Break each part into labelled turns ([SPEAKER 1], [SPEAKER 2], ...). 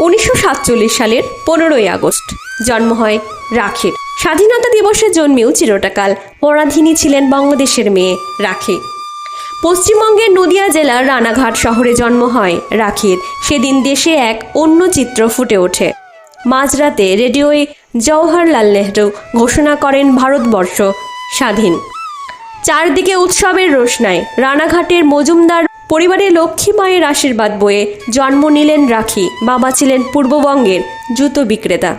[SPEAKER 1] উনিশশো সাতচল্লিশ সালের পনেরোই আগস্ট। জন্ম হয় রাখির স্বাধীনতা দিবসে জন্মেও চিরটাকাল পরাধীনী ছিলেন বঙ্গদেশের মেয়ে রাখি। পশ্চিমবঙ্গের নদিয়া জেলার রানাঘাট শহরে জন্ম হয় রাখির। সেদিন দেশে এক অন্য চিত্র ফুটে ওঠে। মাঝরাতে রেডিওয়ে জওহরলাল নেহরু ঘোষণা করেন ভারতবর্ষ স্বাধীন। চারদিকে উৎসবের রোশনায় রানাঘাটের মজুমদার পরিবারে লক্ষ্মী মায়ের আশীর্বাদ বয়ে জন্ম নিলেন রাখি, বাবা ছিলেন পূর্ববঙ্গের জুতো বিক্রেতা।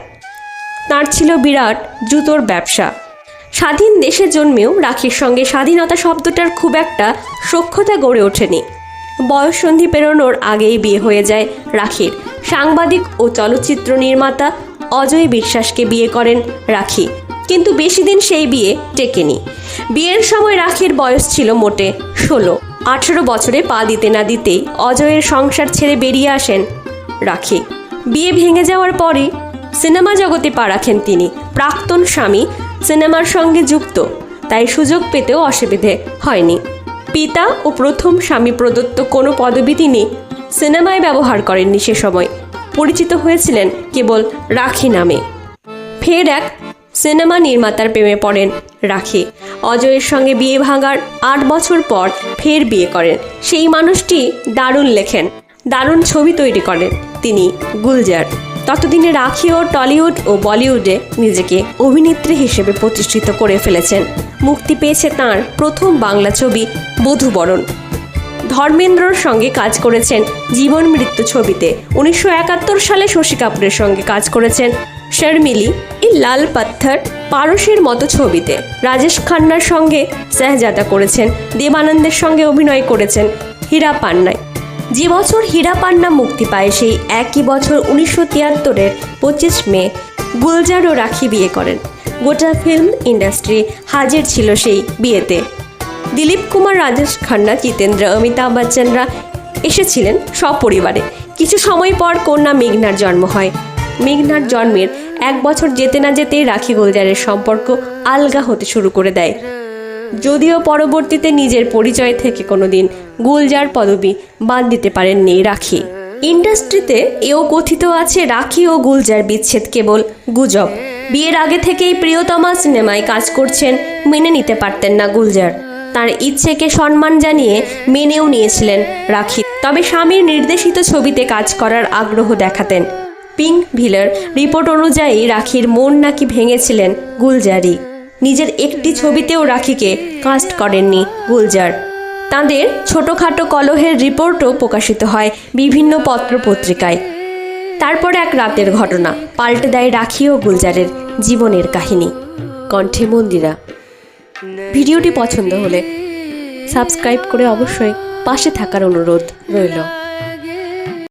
[SPEAKER 1] তার ছিল বিরাট জুতোর ব্যবসা। স্বাধীন দেশে জন্মেও রাখির সঙ্গে স্বাধীনতা শব্দটার খুব একটা সখ্যতা গড়ে ওঠেনি। বয়ঃসন্ধি পেরোনোর আগেই বিয়ে হয়ে যায় রাখির। সাংবাদিক ও চলচ্চিত্র নির্মাতা অজয় বিশ্বাসকে বিয়ে করেন রাখি। কিন্তু বেশি দিন সেই বিয়ে টেকেনি। বিয়ের সময় রাখির বয়স ছিল মোটে ষোলো। আঠেরো বছরে পা দিতে না দিতেই অজয়ের সংসার ছেড়ে বেরিয়ে আসেন রাখি। বিয়ে ভেঙে যাওয়ার পরে সিনেমা জগতে পা রাখেন তিনি। প্রাক্তন স্বামী সিনেমার সঙ্গে যুক্ত, তাই সুযোগ পেতেও অসুবিধে হয়নি। পিতা ও প্রথম স্বামী প্রদত্ত কোনো পদবি তিনি সিনেমায় ব্যবহার করেননি সে সময়। পরিচিত হয়েছিলেন কেবল রাখি নামে। ফের এক সিনেমা নির্মাতার প্রেমে পড়েন রাখি। অজয়ের সঙ্গে বিয়ে ভাঙার আট বছর পর ফের বিয়ে করেন। সেই মানুষটি দারুণ লেখেন, দারুণ ছবি তৈরি করেন তিনি, গুলজার। ততদিনে রাখিও টলিউড ও বলিউডে নিজেকে অভিনেত্রী হিসেবে প্রতিষ্ঠিত করে ফেলেছেন। মুক্তি পেয়েছে তার প্রথম বাংলা ছবি বধুবরণ। ধর্মেন্দ্রর সঙ্গে কাজ করেছেন জীবন মৃত্যু ছবিতে। উনিশশো একাত্তর সালে শশী কাপুরের সঙ্গে কাজ করেছেন শর্মিলি ই লাল পাথর পারসের মতো ছবিতে। রাজেশ খান্নার সঙ্গে শাহজাদা করেছেন, দেবানন্দের সঙ্গে অভিনয় করেছেন হীরা পান্নায় যে বছর হীরা পান্না মুক্তি পায়, সেই একই বছর উনিশশো তিয়াত্তরের পঁচিশ মে গুলজার ও রাখি বিয়ে করেন। গোটা ফিল্ম ইন্ডাস্ট্রি হাজির ছিল সেই বিয়েতে। দিলীপ কুমার, রাজেশ খান্না, জিতেন্দ্র, অমিতাভ বচ্চনরা এসেছিলেন সপরিবারে। কিছু সময় পর কন্যা মেঘনার জন্ম হয়। মেঘনার জন্মের এক বছর যেতে না যেতেই রাখি গুলজারের সম্পর্ক আলগা হতে শুরু করে দেয়। যদিও পরবর্তীতে নিজের পরিচয় থেকে কোনোদিন গুলজার পদবি বাদ দিতে পারেননি রাখি। ইন্ডাস্ট্রিতে এও কথিত আছে রাখি ও গুলজার বিচ্ছেদ কেবল গুজব। বিয়ের আগে থেকেই প্রিয়তমা সিনেমায় কাজ করছেন, মেনে নিতে পারতেন না গুলজার। তার ইচ্ছেকে সম্মান জানিয়ে মেনেও নিয়েছিলেন রাখি। তবে স্বামীর নির্দেশিত ছবিতে কাজ করার আগ্রহ দেখাতেন। পিঙ্ক ভিলার রিপোর্ট অনুযায়ী রাখির মন নাকি ভেঙেছিলেন গুলজারি। নিজের একটি ছবিতেও রাখিকে কাস্ট করেননি গুলজার। তাঁদের ছোটোখাটো কলহের রিপোর্টও প্রকাশিত হয় বিভিন্ন পত্র পত্রিকায় তারপর এক রাতের ঘটনা, পাল্টে দেয় রাখি ও গুলজারের জীবনের কাহিনী। কণ্ঠে মন্দিরা। ভিডিওটি পছন্দ হলে সাবস্ক্রাইব করে অবশ্যই পাশে থাকার অনুরোধ রইল।